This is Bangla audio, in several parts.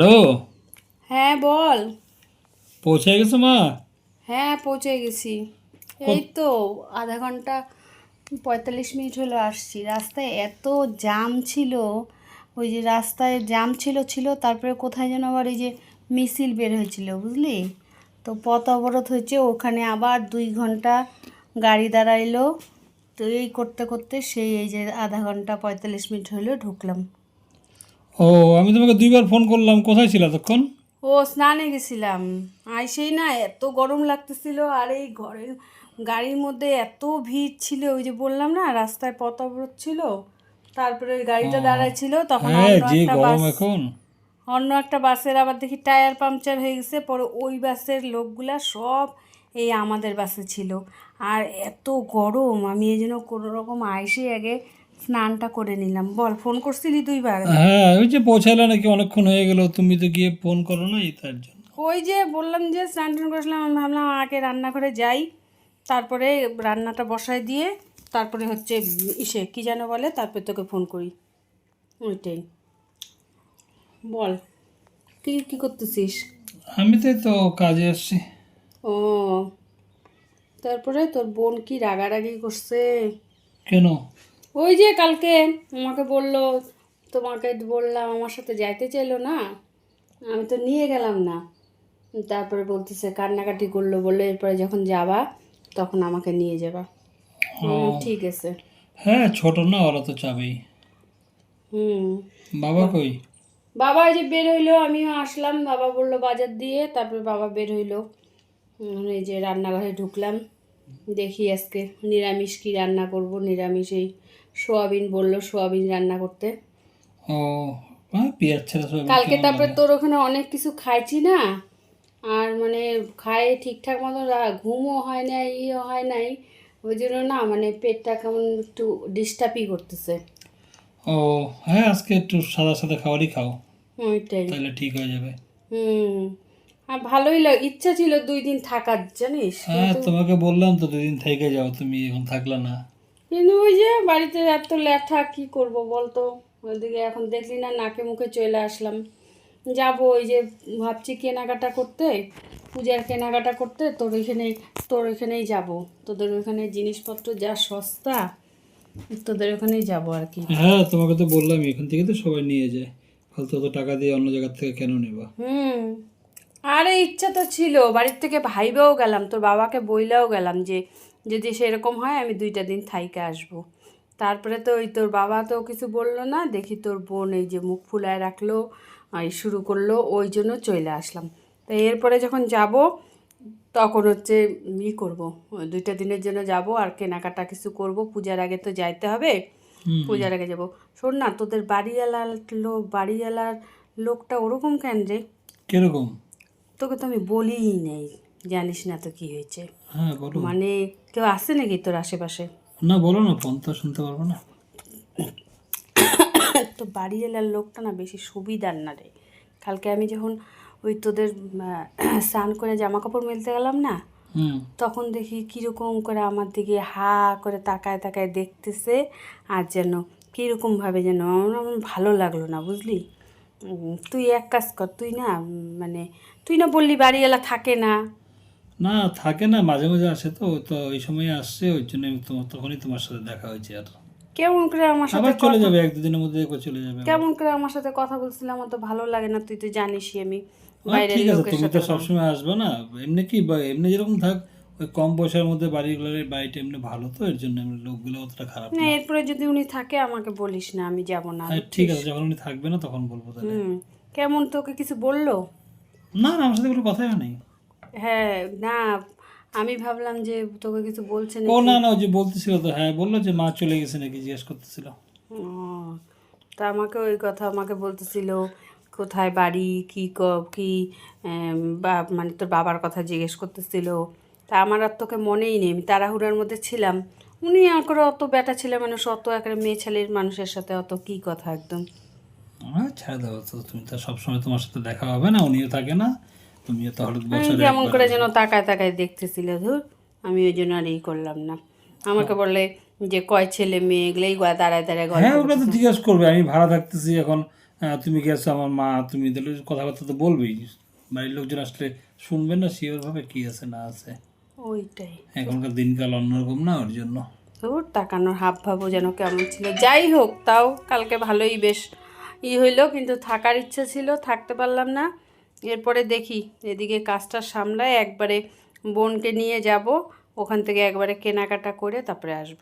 হ্যালো হ্যাঁ বল। পৌঁছে গেছো মা? হ্যাঁ পৌঁছে গেছি। এই তো আধা ঘণ্টা পঁয়তাল্লিশ মিনিট হলো আসছি। রাস্তায় এত জাম ছিল ওই যে রাস্তায় জাম ছিল ছিল তারপরে কোথায় যেন আবার এই যে মিছিল বের হয়েছিল বুঝলি? তো পথ অবরোধ হয়েছে ওখানে আবার দুই ঘণ্টা গাড়ি দাঁড়াইলো। তো এই করতে করতে সেই এই যে আধা ঘণ্টা পঁয়তাল্লিশ মিনিট হলো ঢুকলাম। ও আমি তোমাকে দুইবার ফোন করলাম কোথায় ছিল তখন ও স্নানে গেছিলাম। আইসেই না এত গরম লাগতেছিল আর এই ঘরের গাড়ির মধ্যে এত ভিড় ছিল ওই যে বললাম না রাস্তায় পথ অবরোধ ছিল তারপরে ওই গাড়িটা দাঁড়ায় ছিল তখন এখন। অন্য একটা বাসের আবার দেখি টায়ার পাংচার হয়ে গেছে পরে ওই বাসের লোকগুলা সব এই আমাদের বাসে ছিল। আর এত গরম আমি এই জন্য কোনো রকম আইসে আগে স্নানটা করে নিলাম। বল ফোন করছিলি দুইবার? হ্যাঁ ওই যে পৌঁছালে নাকি অনেকক্ষণ হয়ে গেল তুমি তো গিয়ে ফোন করো না এই তার জন্য। ওই যে বললাম যে স্নান টান করেছিলাম আমি ভাবলাম আগে রান্নাঘরে যাই তারপরে রান্নাটা বসায় দিয়ে তারপরে হচ্ছে ইসে কী যেন বলে তারপরে তোকে ফোন করি। ওইটাই। বল তুই কী করতেছিস? আমি তো তো কাজে আসছি। ও তারপরে তোর বোন কি রাগারাগি করছে? কেন? ওই যে কালকে আমাকে বলল তোমাকে বললাম আমার সাথে যাইতে চাইলো না আমি তো নিয়ে গেলাম না। তারপরে বলতেছে কান্নাকাটি করল বলে এরপরে যখন যাবা তখন আমাকে নিয়ে যাবা। ঠিক আছে। হ্যাঁ ছোট না ওরা তো চাবেই। হুম। বাবা কই? বাবা এই যে বের হইল আমিও আসলাম বাবা বলল বাজার দিয়ে তারপরে বাবা বের হইল। এই যে রান্নাঘরে ঢুকলাম। দেখি আজকে নিরামিষ কি রান্না করব। নিরামিষ এই সোয়াবিন বলল সোয়াবিন রান্না করতে। ও সব কালকে তারপরে তোর ওখানে অনেক কিছু খাইছি না? আর মানে খাই ঠিকঠাক মতো ঘুমও হয় নাই ইয়ে হয় নাই। ওই জন্য না মানে পেটটা কেমন একটু ডিস্টার্বই করতেছে। ও হ্যাঁ আজকে একটু সাদা সাদা খাবারই খাও। ওইটাই। তাহলে ঠিক হয়ে যাবে। হুম। ভালোই লাগ ইচ্ছা ছিল দুই দিন থাকার জানিস? হ্যাঁ তোমাকে বললাম তো দুদিন থেকে যাও তুমি এখন থাকলা না। কিন্তু ওই যে বাড়িতে এত ল্যাঠা কি করব বলতো? ওইদিকে এখন দেখলি না নাকে মুখে চলে আসলাম। যাব ওই যে ভাবছি কেনাকাটা করতে পূজার কেনাকাটা করতে তোর ওইখানে তোর ওইখানেই যাব। তোদের ওইখানে জিনিসপত্র যা সস্তা তোদের ওখানেই যাব আর কি। হ্যাঁ তোমাকে তো বললাম এখান থেকে তো সবাই নিয়ে যায়। ফালতু অত টাকা দিয়ে অন্য জায়গা থেকে কেন নেবা? হুম। আরে ইচ্ছা তো ছিল। বাড়ির থেকে ভাইবেও গেলাম তোর বাবাকে বইলেও গেলাম যে যদি সেরকম হয় আমি দুইটা দিন থাইকে আসব। তারপরে তো ওই তোর বাবা তো কিছু বলল না দেখি তোর বোন এই যে মুখ ফুলায় রাখল এই শুরু করল ওই জন্য চলে আসলাম। তো এরপরে যখন যাব তখন হচ্ছে ই করব দুইটা দিনের জন্য যাব আর কেনাকাটা কিছু করব পূজার আগে তো যাইতে হবে। পূজার আগে যাব। শোন না তোদের বাড়িওয়ালার লোক বাড়িওয়ালার লোকটা ওরকম কেন রে? কীরকম? তোকে তো আমি বলিই নাই জানিস না তো কি হয়েছে। হ্যাঁ বলো। মানে কেউ আসে নাকি তোর আশেপাশে? না বলো না তো শুনতে পারব না। তো বাড়ি এলার লোকটা না বেশি সুবিধার না রে। কালকে আমি যখন ওই তোদের স্নান করে জামা কাপড় মেলতে গেলাম না তখন দেখি কীরকম করে আমার দিকে হা করে তাকায় তাকায় দেখতেছে আর যেন কীরকমভাবে যেন আমার ভালো লাগল না বুঝলি? তুই এক কাজ কর তুই না মানে তুই না বললি বাড়িওয়ালা থাকে না। না থাকে না মাঝে মাঝে আসে তো তো ওই সময় আসছে ওই জন্য তোমার তখনই তোমার সাথে দেখা হয়েছে আর। কেমন করে আমার সাথে আবার চলে যাবে এক দুদিনের মধ্যে চলে যাবে কেমন করে আমার সাথে কথা বলছিলাম আমার তো ভালো লাগে না তুই তো জানিসই আমি বাইরের ঠিক আছে তুমি সাথে তো সবসময় আসবে না এমনি কি বা এমনি যেরকম থাক ওই কম পয়সার মধ্যে বাড়িগুলোর বাড়িটা এমনি ভালো তো এর জন্য লোকগুলো অতটা খারাপ না এরপরে যদি উনি থাকে আমাকে বলিস না আমি যাব না ঠিক আছে যখন উনি থাকবে না তখন বলব তাহলে। কেমন তোকে কিছু বলল? না না আমার সাথে কোনো কথাই নেই। হ্যাঁ না আমি ভাবলাম যে তোকে কিছু বলছে না ও না না যে বলতেছিল তো হ্যাঁ বলল যে মা চলে গেছে নাকি জিজ্ঞেস করতেছিল। ও, তা আমাকে ওই কথা আমাকে বলতেছিল কোথায় বাড়ি কি ক বা মানে তোর বাবার কথা জিজ্ঞেস করতেছিল। তা আমার আর তোকে মনেই নেই আমি তাড়াহুড়ার মধ্যে ছিলাম। উনি করে অত বেটা ছেলে মানুষ অত একটা মেয়ে ছেলের মানুষের সাথে অত কি কথা একদম? ছেড়ে দাও তো তুমি তো সবসময় তোমার সাথে দেখা হবে না উনিও থাকে না। তুমিও তো হঠাৎ বছরে কেমন করে যেন তাকায় তাকায় দেখতেছিল ধুর। আমি ওই জন্য আর এই করলাম না। আমাকে বললে যে কয় ছেলে মেয়ে এগুলোই দাঁড়ায় দাঁড়ায় গল্প হ্যাঁ ওগুলো তো জিজ্ঞেস করবে আমি ভাড়া থাকতেছি এখন তুমি আছো আমার মা তুমি তাহলে কথাবার্তা তো বলবেই। বাড়ির লোকজন আসলে শুনবেন না শিওর ভাবে কি আছে না আছে। ওইটাই। এখনকার দিনকাল অন্যরকম না ওর জন্য? ওর তাকানোর হাব ভাবও যেন কেমন ছিল। যাই হোক তাও কালকে ভালোই বেশ ই হইল কিন্তু থাকার ইচ্ছা ছিল থাকতে পারলাম না। এরপরে দেখি এদিকে কাজটা সামলায় একবারে বোনকে নিয়ে যাব ওখান থেকে একবারে কেনাকাটা করে তারপরে আসব।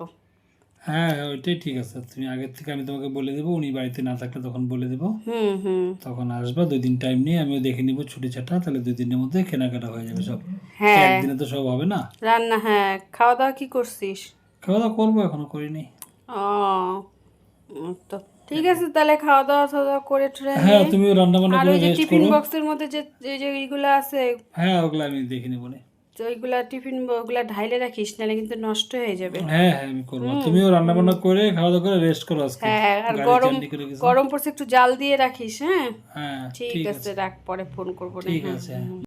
হ্যাঁ ওইটাই ঠিক আছে। তুমি আগের থেকে আমি তোমাকে বলে দেবো উনি বাড়িতে না থাকলে তখন বলে দেবো। হুম হুম। তখন আসবা দুই দিন টাইম নিয়ে আমিও দেখে নিবো ছুটি ছাটা তাহলে দুই দিনের মধ্যে কেনাকাটা হয়ে যাবে সব। হ্যাঁ। একদিনে তো সব হবে না। রান্না হ্যাঁ। খাওয়া দাওয়া কি করছিস? খাওয়া দাওয়া করব এখনও করিনি। ও তো ঠিক আছে তাহলে খাওয়া দাওয়া খাওয়া করে হ্যাঁ তুমি রান্না বান্না আর করে ওই যে রেস্ট টিফিন বক্সের মধ্যে যে যে যে এইগুলো আছে। হ্যাঁ ওগুলো আমি দেখে নেব নে। তো ওইগুলা টিফিন ওগুলা ঢাইলে রাখিস নালে কিন্তু নষ্ট হয়ে যাবে। হ্যাঁ হ্যাঁ আমি করব। তুমিও রান্না বান্না করে খাওয়া দাওয়া করে রেস্ট করো আজকে। হ্যাঁ আর গাড়ি গরম। গরম পড়ছে একটু জাল দিয়ে রাখিস হ্যাঁ? হ্যাঁ ঠিক আছে রাখ পরে ফোন করব ঠিক হ্যাঁ আছে